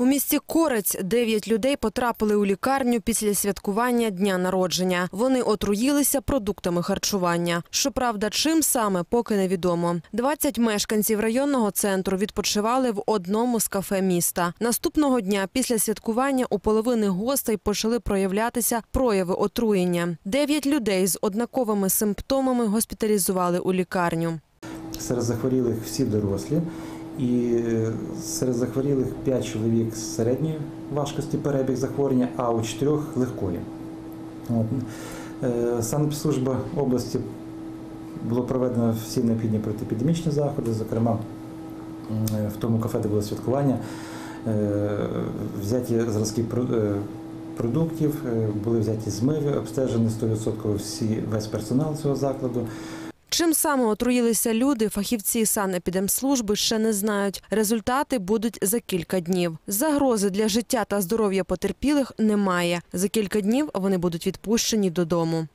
У місті Корець дев'ять людей потрапили у лікарню після святкування дня народження. Вони отруїлися продуктами харчування. Щоправда, чим саме поки невідомо. 20 мешканців районного центру відпочивали в одному з кафе міста. Наступного дня після святкування у половини гостей почали проявлятися прояви отруєння. Дев'ять людей з однаковими симптомами госпіталізували у лікарню. Серед захворілих всі дорослі, і е, серед захворілих 5 чоловік з середньої важкості перебіг захворювання, а у 4 легкої. От. Е, Санепідслужба області було проведено всі необхідні протиепідемічні заходи, зокрема в тому кафе, де було святкування, е, взяті зразки е, продуктів, е, були взяті змиви, обстежені 100% всі, весь персонал цього закладу. Чим саме отруїлися люди, фахівці санепідемслужби ще не знають. Результати будуть за кілька днів. Загрози для життя та здоров'я потерпілих немає. За кілька днів вони будуть відпущені додому.